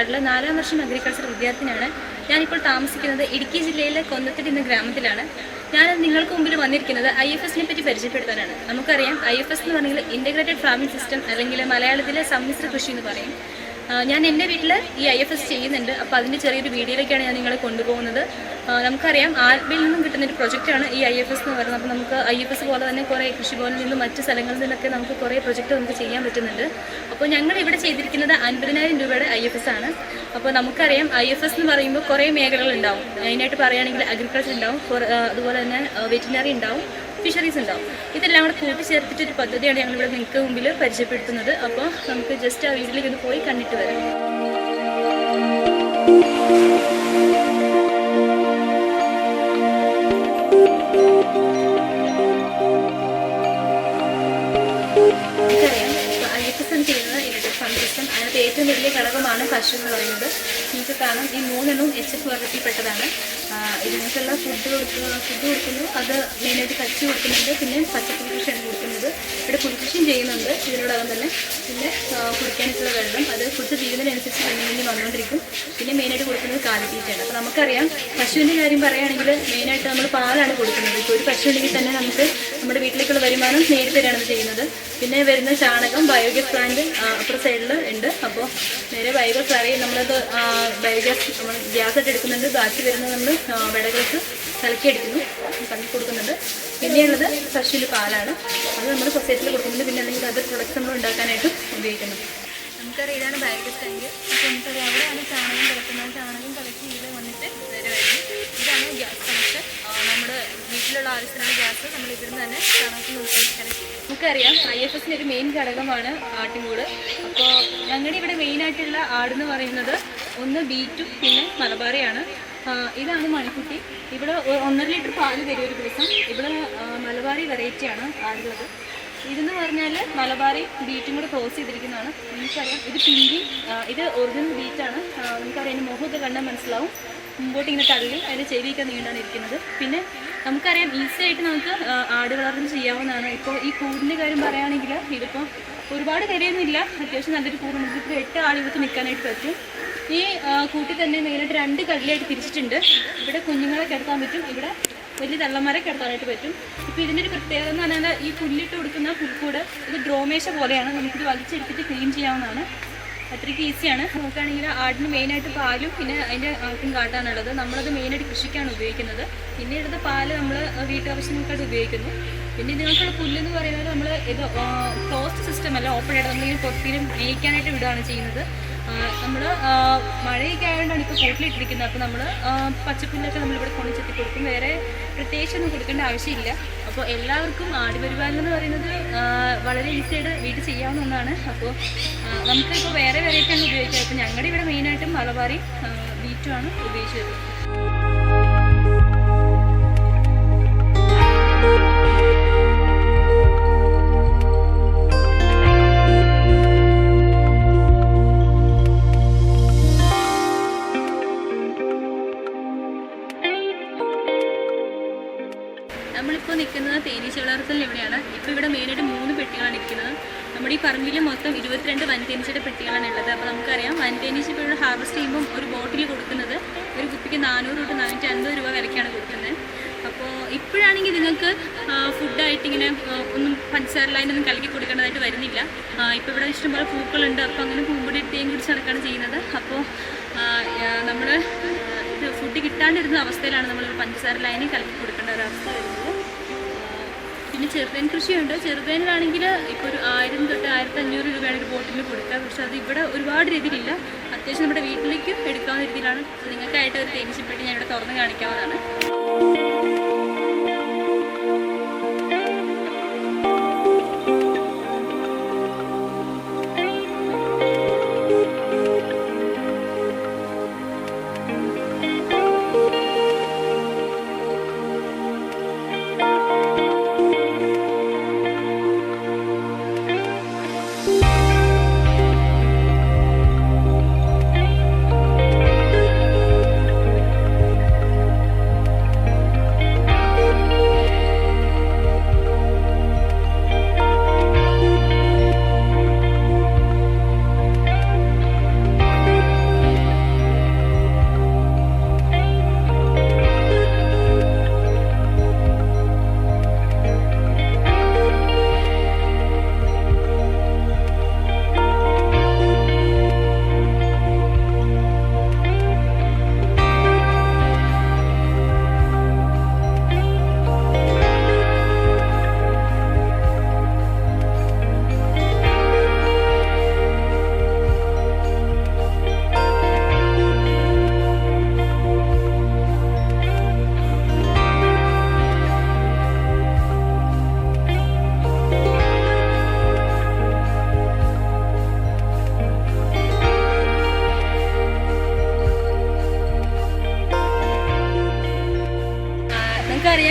പഠനക്കാരിലെ നാലാം വർഷം അഗ്രികൾച്ചർ വിദ്യാർത്ഥിനിയാണ്. ഞാനിപ്പോൾ താമസിക്കുന്നത് ഇടുക്കി ജില്ലയിലെ കൊന്നത്തടി എന്ന ഗ്രാമത്തിലാണ്. ഞാൻ നിങ്ങൾക്ക് മുമ്പിൽ വന്നിരിക്കുന്നത് ഐ എഫ് എസിനെ പറ്റി പരിചയപ്പെടുത്താനാണ്. നമുക്കറിയാം ഐ എഫ് എസ് എന്ന് പറഞ്ഞാൽ ഇന്റഗ്രേറ്റഡ് ഫാമിംഗ് സിസ്റ്റം അല്ലെങ്കിൽ മലയാളത്തിലെ സമ്മിശ്ര കൃഷി എന്ന് പറയും. ഞാൻ എന്റെ വീട്ടിൽ ഈ ഐ എഫ് എസ് ചെയ്യുന്നുണ്ട്. അപ്പോൾ അതിന്റെ ചെറിയൊരു വീഡിയോയിലേക്കാണ് ഞാൻ നിങ്ങളെ കൊണ്ടുപോകുന്നത്. നമുക്കറിയാം ആൽബിയിൽ നിന്നും കിട്ടുന്ന ഒരു പ്രൊജക്റ്റാണ് ഈ ഐ എഫ് എസ് എന്ന് പറയുന്നത്. അപ്പോൾ നമുക്ക് ഐ എഫ് എസ് പോലെ തന്നെ കുറേ കൃഷിഭവനിൽ നിന്നും മറ്റ് സ്ഥലങ്ങളിൽ നിന്നൊക്കെ നമുക്ക് കുറേ പ്രൊജക്റ്റ് നമുക്ക് ചെയ്യാൻ പറ്റുന്നുണ്ട്. അപ്പോൾ ഞങ്ങൾ ഇവിടെ ചെയ്തിരിക്കുന്നത് അൻപതിനായിരം രൂപയുടെ ഐ എഫ് എസ് ആണ്. അപ്പോൾ നമുക്കറിയാം ഐ എഫ് എസ് എന്ന് പറയുമ്പോൾ കുറേ മേഖലകളുണ്ടാവും മെയിനായിട്ട് പറയുകയാണെങ്കിൽ അഗ്രികൾച്ചർ ഉണ്ടാവും അതുപോലെ തന്നെ വെറ്റിനറി ഉണ്ടാവും. ഫിഷറീസ് ഉണ്ടാവും. ഇതെല്ലാം കൂടെ കൂട്ടിച്ചേർത്തിട്ട് ഒരു പദ്ധതിയാണ് ഞങ്ങൾ ഇവിടെ നിങ്ങൾക്ക് മുമ്പിൽ പരിചയപ്പെടുത്തുന്നത്. അപ്പോൾ നമുക്ക് ജസ്റ്റ് ആ വീട്ടിലേക്ക് ഒന്ന് പോയി കണ്ടിട്ട് വരാം. അതിനകത്ത് ഏറ്റവും വലിയ ഘടകമാണ് പശു എന്ന് പറയുന്നത്. നിങ്ങൾക്ക് കാണാം ഈ മൂന്നെണ്ണവും എച്ച് എഫ് വർഗത്തിൽപ്പെട്ടതാണ് ഇതിനകത്തുള്ള ഫുഡ് കൊടുക്കുക ഫുഡ് കൊടുക്കുന്നു. അത് മെയിനായിട്ട് കച്ചി കൊടുക്കുന്നുണ്ട്. പിന്നെ പച്ചക്കറി കൃഷിയാണ് കൊടുക്കുന്നത്. ഇവിടെ കുടിക്കൃഷിയും ചെയ്യുന്നുണ്ട്. ഇതിനോടകം തന്നെ പിന്നെ കുടിക്കാനായിട്ടുള്ള വെള്ളം. അത് ഫുഡ് തീരുന്നതിനനുസരിച്ച് തന്നെ വേണ്ടി വന്നുകൊണ്ടിരിക്കും. പിന്നെ മെയിനായിട്ട് കൊടുക്കുന്നത് കാലിത്തീറ്റയാണ്. അപ്പോൾ നമുക്കറിയാം പശുവിന്റെ കാര്യം പറയുകയാണെങ്കിൽ മെയിനായിട്ട് നമ്മൾ പാലാണ് കൊടുക്കുന്നത്. ഇപ്പോൾ ഒരു പശു ഉണ്ടെങ്കിൽ തന്നെ നമുക്ക് നമ്മുടെ വീട്ടിലേക്കുള്ള വരുമാനം നേരിട്ട് തരാണ് ചെയ്യുന്നത്. പിന്നെ വരുന്ന ചാണകം ബയോഗ്യാസ് പ്ലാന്റ് അപ്പുറ സൈഡിൽ ഉണ്ട്. അപ്പോൾ നേരെ വൈകൾ കറി നമ്മളത് ബയോഗ്യാസ് നമ്മൾ ഗ്യാസ് ഇട്ട് എടുക്കുന്നുണ്ട്. ബാക്കി വരുന്നത് നമ്മൾ വിടകൾക്ക് കലക്കി എടുക്കുന്നു കലക്കി കൊടുക്കുന്നുണ്ട്. പിന്നെയുള്ളത് പശുവിൽ പാലാണ്. അത് നമ്മൾ സൊസൈറ്റിയിൽ കൊടുക്കുന്നുണ്ട്. പിന്നെ അല്ലെങ്കിൽ അതർ പ്രൊഡക്ട്സ് നമ്മൾ ഉണ്ടാക്കാനായിട്ടും ഉപയോഗിക്കുന്നു. നമുക്കറിയാം ഇതാണ് ബയോഗ്യാസ് ടാങ്ക് അപ്പോൾ നമുക്കറിയാം അവിടെയാണ് ചാണകം കിടക്കുന്നത്. ചാണകം കളക്ട് ചെയ്ത് വന്നിട്ട് വരുമായിരുന്നു ഇതാണ് ഗ്യാസ് കണക്ഷൻ. വീട്ടിലുള്ള ആവശ്യത്തിനാണ് ഗ്യാസ് നമ്മൾ ഇവിടുന്ന് തന്നെ ചാണകത്തിൽ നമുക്കറിയാം ഐ എഫ് എസിന്റെ ഒരു മെയിൻ ഘടകമാണ് ആട്ടിൻകൂട് അപ്പോൾ ഞങ്ങളുടെ ഇവിടെ മെയിനായിട്ടുള്ള ആടെന്ന് പറയുന്നത് ഒന്ന് ബീറ്റും പിന്നെ മലബാറിയാണ്. ഇതാണ് മണിക്കുട്ടി. ഇവിടെ ഒന്നര ലിറ്റർ പാൽ തരും ഒരു ദിവസം. ഇവിടെ മലബാറി വെറൈറ്റിയാണ് ആടുള്ളത്. ഇതെന്ന് പറഞ്ഞാൽ മലബാറി ബീറ്റും കൂടെ ക്രോസ് ചെയ്തിരിക്കുന്നതാണ്. നിങ്ങൾക്കറിയാം ഇത് പിങ്കി ഇത് ഒറിജിനൽ ബീറ്റാണ് നിങ്ങൾക്കറിയാം മുഖമൊക്കെ കണ്ടാൽ മനസ്സിലാവും. മുമ്പോട്ട് ഇങ്ങനെ തള്ളി അതിന്റെ ചെവിയൊക്കെ നീണ്ടാണ് ഇരിക്കുന്നത്. പിന്നെ നമുക്കറിയാം ഈസി ആയിട്ട് നമുക്ക് ആട് വളർത്തൽ ചെയ്യാവുന്നതാണ്. ഇപ്പോൾ ഈ കൂടിന്റെ കാര്യം പറയുകയാണെങ്കിൽ ഇതിപ്പോൾ ഒരുപാട് കരയൊന്നുമില്ല അത്യാവശ്യം നല്ലൊരു കൂട് നമുക്ക് ഇപ്പോൾ എട്ട് ആളുകൾക്ക് നിൽക്കാനായിട്ട് പറ്റും. ഈ കൂട്ടിൽ തന്നെ മെയിനായിട്ട് രണ്ട് കല്ലിലായിട്ട് തിരിച്ചിട്ടുണ്ട്. ഇവിടെ കുഞ്ഞുങ്ങളെ കിടത്താൻ പറ്റും. ഇവിടെ വലിയ തള്ളന്മാരെ കിടത്താനായിട്ട് പറ്റും. ഇപ്പോൾ ഇതിന്റെ ഒരു പ്രത്യേകത എന്ന് പറഞ്ഞാൽ ഈ പുല്ലിട്ട് കൊടുക്കുന്ന പുൽക്കൂട് ഇത് ഡ്രോമേശ പോലെയാണ്. നമുക്കിത് വലിച്ചെടുത്തിട്ട് ക്ലീൻ ചെയ്യാവുന്നതാണ്. അത്രയ്ക്ക് ഈസിയാണ്. നോക്കുകയാണെങ്കിൽ ആടിന് മെയിനായിട്ട് പാലും പിന്നെ അതിന്റെ ആൾക്കും കാട്ടാനുള്ളത്. നമ്മളത് മെയിനായിട്ട് കൃഷിക്കാണ് ഉപയോഗിക്കുന്നത്. പിന്നെ എടുത്ത പാൽ നമ്മൾ വീട്ടാവശ്യങ്ങൾക്കായിട്ട് ഉപയോഗിക്കുന്നു. പിന്നെ ഇതിനകത്തുള്ള പുല്ലെന്ന് പറയുന്നത് നമ്മൾ ഇത് ക്ലോസ്ഡ് സിസ്റ്റം അല്ല ഓപ്പൺ ആയിട്ട് നമ്മൾ ഈ പുറത്തിനും മേയ്ക്കാനായിട്ട് വിടുകയാണ് ചെയ്യുന്നത്. നമ്മൾ മഴയൊക്കെ ആയതുകൊണ്ടാണ് ഇപ്പോൾ കൂട്ടിലിട്ടിരിക്കുന്നത്. അപ്പോൾ നമ്മൾ പച്ചപ്പുല്ലൊക്കെ നമ്മളിവിടെ കൊണ്ടുചെത്തി കൊടുക്കും വേറെ പ്രത്യേകിച്ചൊന്നും കൊടുക്കേണ്ട ആവശ്യമില്ല. അപ്പോൾ എല്ലാവർക്കും ആടുപരിപാലനം എന്ന് പറയുന്നത് വളരെ ഈസിയായിട്ട് വീട്ടിൽ ചെയ്യാവുന്ന ഒന്നാണ്. അപ്പോൾ നമുക്കിപ്പോൾ വേറെ വെറൈറ്റിയാണ് ഉപയോഗിക്കുക അപ്പോൾ ഞങ്ങളുടെ ഇവിടെ മെയിനായിട്ടും മലബാറി ബീറ്റുമാണ് ഉപയോഗിച്ചു ഫുഡായിട്ട് ഇങ്ങനെ ഒന്നും പഞ്ചസാരലായിട്ടൊന്നും കലക്കി കൊടുക്കേണ്ടതായിട്ട് വരുന്നില്ല. ഇപ്പോൾ ഇവിടെ ഇഷ്ടംപോലെ പൂക്കളുണ്ട്. അപ്പോൾ അങ്ങനെ പൂമ്പൊടി തേൻ കുടിച്ച് നടക്കുകയാണ് ചെയ്യുന്നത്. അപ്പോൾ നമ്മൾ ഇത് ഫുഡ് കിട്ടാണ്ടിരുന്ന അവസ്ഥയിലാണ് നമ്മൾ പഞ്ചസാര ലൈനിൽ കലക്കി കൊടുക്കേണ്ട ഒരു അവസ്ഥ വരുന്നത്. പിന്നെ ചെറുതേൻ കൃഷിയുണ്ട്. ചെറുതേനിലാണെങ്കിൽ ഇപ്പോൾ ഒരു ആയിരം തൊട്ട് ആയിരത്തി അഞ്ഞൂറ് രൂപയാണ് ഒരു ബോട്ടിൽ കൊടുക്കുക. പക്ഷേ അത് ഇവിടെ ഒരുപാട് രീതിയിലില്ല. അത്യാവശ്യം നമ്മുടെ വീട്ടിലേക്കും എടുക്കാവുന്ന രീതിയിലാണ്. നിങ്ങൾക്കായിട്ട് ഒരു തേനീച്ചപ്പെട്ടി ഞാൻ ഇവിടെ തുറന്ന് കാണിക്കാവുന്നതാണ്.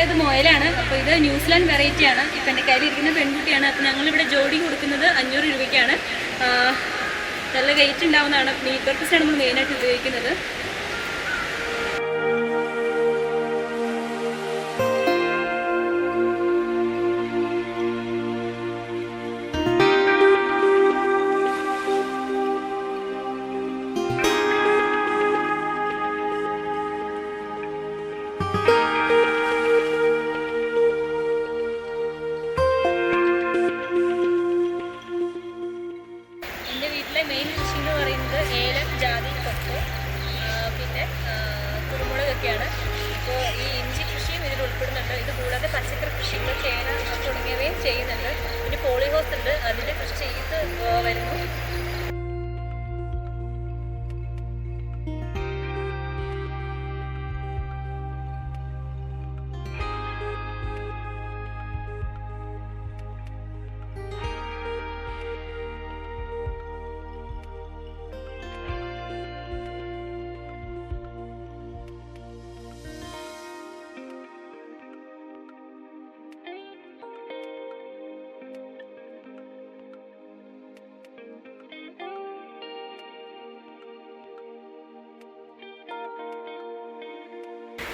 ഇത് മോയലാണ് അപ്പോൾ ഇത് ന്യൂസിലാൻഡ് വെറൈറ്റിയാണ് ഇപ്പൊ എന്റെ കയ്യിൽ ഇരിക്കുന്ന പെൺകുട്ടിയാണ്. അപ്പൊ ഞങ്ങൾ ഇവിടെ ജോഡി കൊടുക്കുന്നത് അഞ്ഞൂറ് രൂപയ്ക്കാണ്. നല്ല റേറ്റ് ഉണ്ടാവുന്നതാണ്. മീറ്റ് ആണ് നമ്മൾ മെയിനായിട്ട് ഉപയോഗിക്കുന്നത്.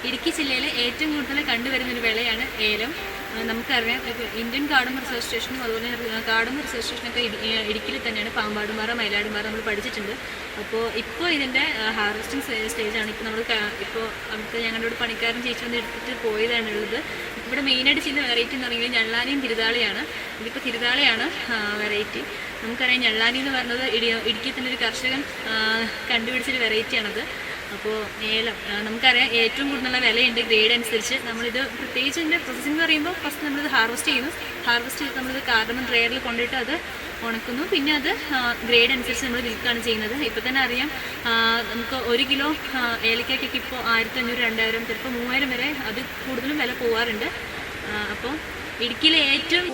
ഇടുക്കി ജില്ലയിൽ ഏറ്റവും കൂടുതൽ കണ്ടുവരുന്ന ഒരു വിളയാണ് ഏലം. നമുക്കറിയാം ഇന്ത്യൻ കാടും റിസർച്ച് സ്റ്റേഷനും അതുപോലെ കാടും റിസർവ് സ്റ്റേഷനൊക്കെ ഇടി- ഇടുക്കിയിൽ തന്നെയാണ്. പാമ്പാടുമാറ മയിലാടുമാറ നമ്മൾ പഠിച്ചിട്ടുണ്ട്. അപ്പോൾ ഇപ്പോൾ ഇതിന്റെ ഹാർവസ്റ്റിംഗ് സ്റ്റേജാണ്. ഇപ്പോൾ നമ്മൾ ഇപ്പോൾ നമുക്ക് ഞങ്ങളുടെ പണിക്കാരൻ ചേച്ചി വന്ന് എടുത്തിട്ട് പോയതാണ് ഉള്ളത്. ഇവിടെ മെയിനായിട്ട് ചെയ്യുന്ന വെറൈറ്റി എന്ന് പറയുന്നത് ഞള്ളാനിയും തിരുതാളിയാണ്. ഇതിപ്പോൾ തിരുതാളിയാണ് വെറൈറ്റി നമുക്കറിയാം ഞള്ളാനി എന്ന് പറയുന്നത് ഇടി ഇടുക്കിയിൽ തന്നെ ഒരു കർഷകൻ കണ്ടുപിടിച്ചൊരു വെറൈറ്റിയാണത് അപ്പോൾ ഏലം നമുക്കറിയാം ഏറ്റവും കൂടുതലുള്ള വിലയുണ്ട് ഗ്രേഡ് അനുസരിച്ച്. നമ്മളിത് പ്രത്യേകിച്ച് ഇതിന്റെ പ്രോസസ്സിംഗ് എന്ന് പറയുമ്പോൾ ഫസ്റ്റ് നമ്മളിത് ഹാർവസ്റ്റ് ചെയ്യുന്നു. ഹാർവസ്റ്റ് ചെയ്ത് നമ്മളിത് കാർബൺ ഡ്രയറിൽ കൊണ്ടിട്ട് അത് ഉണക്കുന്നു. പിന്നെ അത് ഗ്രേഡ് അനുസരിച്ച് നമ്മൾ വിൽക്കുകയാണ് ചെയ്യുന്നത്. ഇപ്പോൾ തന്നെ അറിയാം നമുക്ക് ഒരു കിലോ ഏലക്കൊക്കെ ഇപ്പോൾ ആയിരത്തി അഞ്ഞൂറ് രണ്ടായിരം ചിലപ്പോൾ മൂവായിരം വരെ അത് കൂടുതലും വില പോവാറുണ്ട്. അപ്പോൾ ഇടുക്കിയിലെ ഏറ്റവും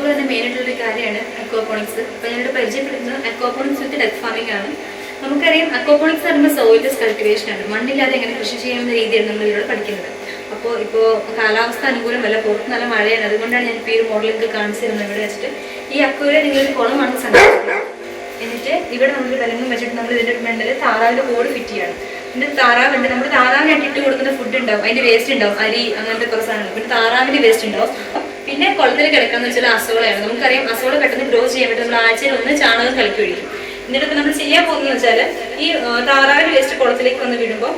പോലെ തന്നെ മെയിനായിട്ടുള്ളൊരു കാര്യമാണ് അക്വാപോണിക്സ് അപ്പോൾ ഞാനിവിടെ പരിചയപ്പെടുത്തുന്നത് അക്വാപോണിക്സ് വിത്ത് ഡെത്ത് ഫാമിംഗ് ആണ്. നമുക്കറിയാം അക്വാപോണിക്സ് പറയുമ്പോൾ സോയിൽസ് കൾട്ടിവേഷൻ ആണ്. മണ്ണില്ലാതെ എങ്ങനെ കൃഷി ചെയ്യാവുന്ന രീതിയാണ് നമ്മൾ ഇതിലൂടെ പഠിക്കുന്നത്. അപ്പോൾ ഇപ്പോൾ കാലാവസ്ഥ അനുകൂലമല്ല പുറത്ത് നല്ല മഴയാണ്. അതുകൊണ്ടാണ് ഞാൻ ഇപ്പോൾ ഈ ഒരു മോഡലിൽ കാണിച്ചു തരുന്നത്. ഇവിടെ വെച്ചിട്ട് ഈ അക്വയിലെ നിങ്ങളൊരു കുളമാണ് സങ്കല്പിക്കുന്നത് എന്നിട്ട് ഇവിടെ നമ്മൾ വിലങ്ങും വെച്ചിട്ട് നമ്മൾ ഇതിന്റെ മണ്ടൽ താറാവിന്റെ ബോർഡ് ഫിറ്റ് ചെയ്യണം. പിന്നെ താറാവുണ്ട് നമ്മൾ താറാവിനായിട്ട് ഇട്ട് കൊടുക്കുന്ന ഫുഡ് ഉണ്ടാവും. അതിന്റെ വേസ്റ്റ് ഉണ്ടാവും. അരി അങ്ങനത്തെ കുറച്ച് സാധനങ്ങൾ. പിന്നെ താറാവിന്റെ വേസ്റ്റ് ഉണ്ടാവും. പിന്നെ കുളത്തിൽ കിടക്കാന്ന് വെച്ചാൽ അസുഖങ്ങളാണ് നമുക്കറിയാം അസുഖങ്ങൾ പെട്ടെന്ന് ഗ്രോ ചെയ്യാൻ വേണ്ടി നമ്മൾ ആഴ്ചയിൽ ഒന്ന് ചാണകം കലക്കി ഒഴിക്കും. എന്നിട്ട് നമ്മൾ ചെയ്യാൻ പോകുന്നത് വെച്ചാൽ ഈ താറാവിന് വേസ്റ്റ് കുളത്തിലേക്ക് വന്ന് വീഴുമ്പോൾ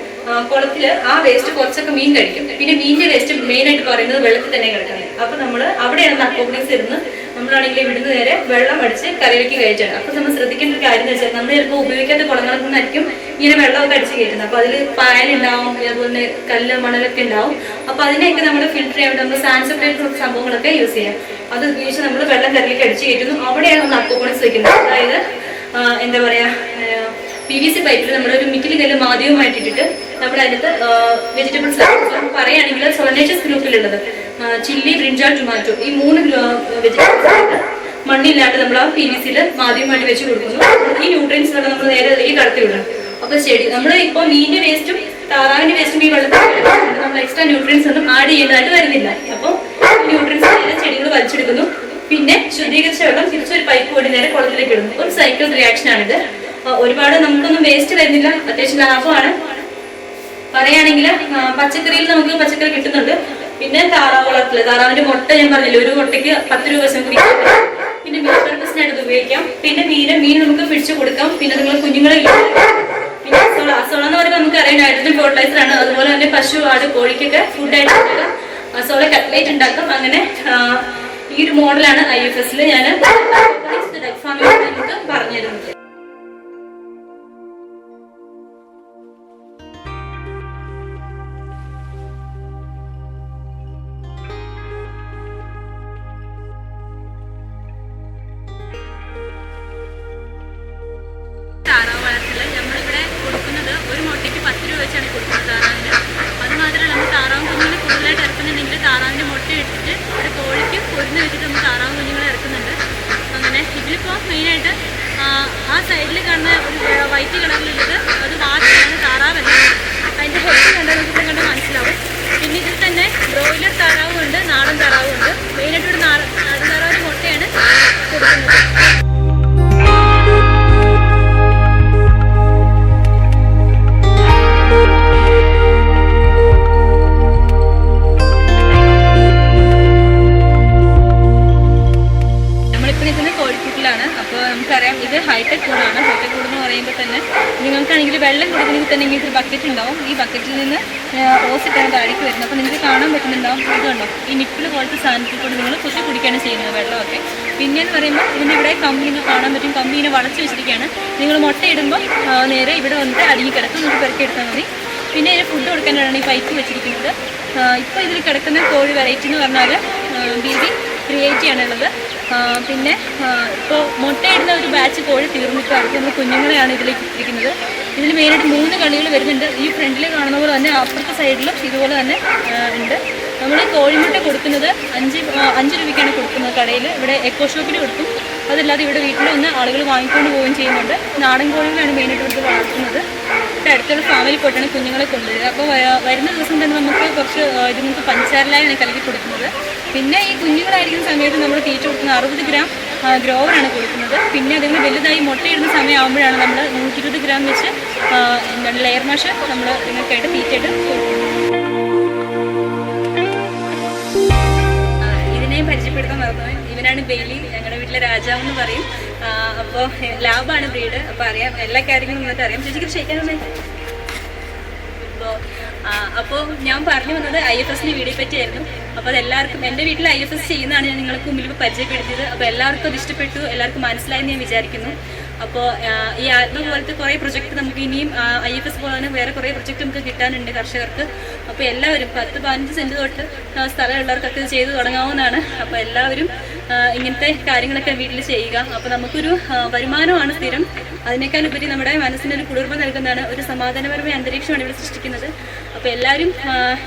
കുളത്തിൽ ആ വേസ്റ്റ് കുറച്ചൊക്കെ മീൻ കഴിക്കും. പിന്നെ മീനിന്റെ വേസ്റ്റ് മെയിൻ ആയിട്ട് പറയുന്നത് വെള്ളത്തിൽ തന്നെ കിടക്കുന്നത് അപ്പൊ നമ്മൾ അവിടെയാണ് അക്കോപ്പണിക്സ് ഇരുന്ന് നമ്മളാണെങ്കിൽ ഇവിടുന്ന് നേരെ വെള്ളം അടിച്ച് കറിയിലേക്ക് കയറ്റാണ് അപ്പൊ നമ്മൾ ശ്രദ്ധിക്കേണ്ട ഒരു കാര്യം എന്ന് വെച്ചാൽ നമ്മൾ ചിലപ്പോൾ ഉപയോഗിക്കാത്ത കുളങ്ങളിൽ നിന്നായിരിക്കും ഇങ്ങനെ വെള്ളമൊക്കെ അടിച്ച് കയറ്റുന്നത് അപ്പൊ അതിൽ പായലുണ്ടാവും അതുപോലെ കല്ല് മണലൊക്കെ ഉണ്ടാവും. അപ്പൊ അതിനെയൊക്കെ നമ്മൾ ഫിൽറ്റർ ചെയ്യാൻ വേണ്ടി നമ്മൾ സാൻസപ്പറേറ്റ് സംഭവങ്ങളൊക്കെ യൂസ് ചെയ്യാം. അത് ഉപയോഗിച്ച് നമ്മൾ വെള്ളം കറിയിലേക്ക് അടിച്ച് കയറ്റുന്നു അവിടെയാണ് നമ്മൾ അക്കോപ്പണിക്സ് വെക്കുന്നത് അതായത് എന്താ പറയാ പി വി സി പൈപ്പിൽ നമ്മൾ ഒരു മിറ്റിൽ കല്ല് മാധ്യമമായിട്ട് ഇട്ടിട്ട് നമ്മൾ അതിനകത്ത് വെജിറ്റബിൾസ് പറയുകയാണെങ്കിൽ സോനേഷ്യസ് ഗ്രൂപ്പിലുള്ളത് ചില്ലി ബ്രിഞ്ചാൾ ടൊമാറ്റോ ഈ മൂന്ന് വെജിറ്റബിൾസ് മണ്ണില്ലാണ്ട് നമ്മൾ ആ പി വി സിയിൽ മാധ്യമമായിട്ട് വെച്ച് കൊടുക്കുന്നു. ഈ ന്യൂട്രിയൻസ് നമ്മൾ നേരെ അതിലേക്ക് കടത്തി വിടണം. അപ്പൊ ശരി നമ്മൾ ഇപ്പോൾ മീനിന്റെ വേസ്റ്റും താറാവിന്റെ വേസ്റ്റും ഈ വെള്ളത്തിൽ നമ്മൾ എക്സ്ട്രാ ന്യൂട്രിയൻസ് ഒന്നും ആഡ് ചെയ്യുന്നതായിട്ട് വരുന്നില്ല. അപ്പോൾ ന്യൂട്രിയൻസ് ചെടികൾ വലിച്ചെടുക്കുന്നു. പിന്നെ ശുദ്ധീകരിച്ച വെള്ളം തിരിച്ചൊരു പൈപ്പ് വഴി നേരെ കുളത്തിലേക്ക് ഇടുന്നു. ഒരു സൈക്കിൾ റിയാക്ഷൻ ആണിത്. ഒരുപാട് നമുക്കൊന്നും വേസ്റ്റ് വരുന്നില്ല. അത്യാവശ്യം ലാഭമാണ്. പറയുകയാണെങ്കിൽ പച്ചക്കറിയിൽ നമുക്ക് പച്ചക്കറി കിട്ടുന്നുണ്ട്. പിന്നെ താറാവ് വളർത്തൽ താറാവിന്റെ മുട്ട ഞാൻ പറഞ്ഞില്ല ഒരു മുട്ടയ്ക്ക് പത്ത് രൂപ പറ്റും. പിന്നെ മീൻ പർപ്പസിനായിട്ട് ഉപയോഗിക്കാം. പിന്നെ മീനെ മീൻ നമുക്ക് പിടിച്ചു കൊടുക്കാം. പിന്നെ നിങ്ങൾ കുഞ്ഞുങ്ങളെ പിന്നെ അസോള എന്ന് പറയുമ്പോൾ നമുക്ക് അറിയാം നൈട്രജൻ ഫെർട്ടിലൈസർ ആണ്. അതുപോലെ തന്നെ പശു ആട് കോഴിക്കൊക്കെ ഫുഡായിട്ട് ഉണ്ടാക്കാം അസോള കട്ട്ലേറ്റ് ഉണ്ടാക്കാം. അങ്ങനെ ഈ ഒരു മോഡലാണ് ഐ എഫ് എസിൽ ഞാൻ ഫാമിംഗ് നിങ്ങൾക്ക് പറഞ്ഞു തരുന്നത് താറാവിന്റെ മുട്ട ഇട്ടിട്ട് ഒരു കോഴിക്ക് പൊരുന്ന് വെച്ചിട്ട് നമ്മൾ താറാവ് കുഞ്ഞുങ്ങളെ ഇറക്കുന്നുണ്ട്. അങ്ങനെ ഇതിലിപ്പോൾ മെയിനായിട്ട് ആ സൈഡിൽ കാണുന്ന ഒരു വൈറ്റ് കളറിലുള്ളത് അത് വാച്ചാണ് താറാവല്ല അതിന്റെ ഹെഡ് കണ്ടാൽ നമുക്ക് കണ്ട് മനസ്സിലാവും. പിന്നെ ഇതിൽ തന്നെ ബ്രോയിലർ താറാവും ഉണ്ട് നാടൻ താറാവും ഉണ്ട് മെയിനായിട്ട് ഒരു നാടൻ പോലത്തെ സാധനത്തിൽ കൂടി നിങ്ങൾ കുത്തി കുടിക്കുകയാണ് ചെയ്യുന്നത് വെള്ളമൊക്കെ. പിന്നെ എന്ന് പറയുമ്പോൾ ഇതിനിവിടെ കമ്പി കാണാൻ പറ്റും. കമ്പി ഇങ്ങനെ വളച്ച് വെച്ചിരിക്കുകയാണ്. നിങ്ങൾ മുട്ടയിടുമ്പോൾ നേരെ ഇവിടെ വന്നിട്ട് അടിഞ്ഞ് കിടക്കും. നിങ്ങൾക്ക് പെറുക്കി എടുത്താൽ മതി. പിന്നെ ഇതിന് ഫുഡ് കൊടുക്കാനാണ് ഈ പൈപ്പ് വെച്ചിരിക്കുന്നത്. ഇപ്പോൾ ഇതിൽ കിടക്കുന്ന കോഴി വെറൈറ്റി എന്ന് പറഞ്ഞാൽ ബി ബി എയ്റ്റി ആണുള്ളത് പിന്നെ ഇപ്പോൾ മുട്ടയിടുന്ന ഒരു ബാച്ച് കോഴി തീർന്നിട്ട് അടുത്ത് നമ്മൾ കുഞ്ഞുങ്ങളെയാണ് ഇതിലേക്ക് ഇട്ടിരിക്കുന്നത്. ഇതിൽ മെയിനായിട്ട് മൂന്ന് കളികൾ വരുന്നുണ്ട്. ഈ ഫ്രണ്ടിൽ കാണുന്ന പോലെ തന്നെ അപ്പുറത്തെ സൈഡിലും ഇതുപോലെ തന്നെ ഉണ്ട്. നമ്മൾ കോഴിമുട്ട കൊടുക്കുന്നത് അഞ്ച് അഞ്ച് രൂപയ്ക്കാണ് കൊടുക്കുന്നത് കടയിൽ ഇവിടെ എക്കോ ഷോപ്പിൽ കൊടുക്കും. അതല്ലാതെ ഇവിടെ വീട്ടിൽ വന്ന് ആളുകൾ വാങ്ങിക്കൊണ്ട് പോവുകയും ചെയ്യുന്നുണ്ട്. നാടൻ കോഴികളാണ് മെയിനായിട്ട് ഇവിടുത്തെ വളർത്തുന്നത്. ഇവിടെ അടുത്തുള്ള ഫാമിലി പോയിട്ടാണ് കുഞ്ഞുങ്ങളെ കൊണ്ടുവരിക. അപ്പോൾ വരുന്ന ദിവസം തന്നെ നമുക്ക് കുറച്ച് ഇത് നമുക്ക് പഞ്ചസാരലായാണ് കലക്കി കൊടുക്കുന്നത്. പിന്നെ ഈ കുഞ്ഞുങ്ങളായിരിക്കുന്ന സമയത്ത് നമ്മൾ തീറ്റ കൊടുക്കുന്ന അറുപത് ഗ്രാം ഗ്രോവറാണ് കൊടുക്കുന്നത്. പിന്നെ അതിന് വലുതായി മുട്ടയിടുന്ന സമയമാകുമ്പോഴാണ് നമ്മൾ നൂറ്റി ഇരുപത് ഗ്രാം വെച്ച് എന്താണ് ലെയർ മാഷ് നമ്മൾ നിങ്ങൾക്കായിട്ട് തീറ്റയായിട്ട് കൊടുക്കുന്നത്. വീട്ടിലെ രാജാവ് എന്ന് പറയും. അപ്പോൾ ലാബാണ് ബ്രീഡ്. അപ്പോൾ അറിയാം എല്ലാ കാര്യങ്ങളും നിങ്ങൾക്ക് അറിയാം. ചേച്ചിക്ക് ക്ഷയിക്കാനുണ്ടേ അപ്പോൾ അപ്പോൾ ഞാൻ പറഞ്ഞു വന്നത് ഐ എഫ് എസിന്റെ വീഡിയോ പറ്റിയായിരുന്നു. അപ്പോൾ അതെല്ലാവർക്കും എന്റെ വീട്ടിൽ ഐ എഫ് എസ് ചെയ്യുന്നതാണ് ഞാൻ നിങ്ങൾക്ക് മുമ്പിൽ പരിചയപ്പെടുത്തിയത്. അപ്പോൾ എല്ലാവർക്കും അത് ഇഷ്ടപ്പെട്ടു എല്ലാവർക്കും മനസ്സിലായെന്ന് ഞാൻ വിചാരിക്കുന്നു. അപ്പോൾ ഈ ആത്മ പോലത്തെ കുറേ പ്രൊജക്റ്റ് നമുക്ക് ഇനിയും ഐ എഫ് എസ് പോലെ തന്നെ വേറെ കുറേ പ്രൊജക്റ്റ് നമുക്ക് കിട്ടാനുണ്ട് കർഷകർക്ക്. അപ്പോൾ എല്ലാവരും പത്ത് പതിനഞ്ച് സെന്റ് തൊട്ട് സ്ഥലമുള്ളവർക്കൊക്കെ ഇത് ചെയ്തു തുടങ്ങാവുന്നതാണ്. അപ്പോൾ എല്ലാവരും ഇങ്ങനത്തെ കാര്യങ്ങളൊക്കെ വീട്ടിൽ ചെയ്യുക. അപ്പോൾ നമുക്കൊരു വരുമാനമാണ് സ്ഥിരം. അതിനേക്കാൾ ഉപരി നമ്മുടെ മനസ്സിന് ഒരു കുളിർമ നൽകുന്നതാണ് ഒരു സമാധാനപരമായ അന്തരീക്ഷമാണ് ഇവിടെ സൃഷ്ടിക്കുന്നത്. അപ്പോൾ എല്ലാവരും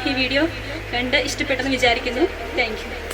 ഈ വീഡിയോ കണ്ട് ഇഷ്ടപ്പെട്ടെന്ന് വിചാരിക്കുന്നു. താങ്ക്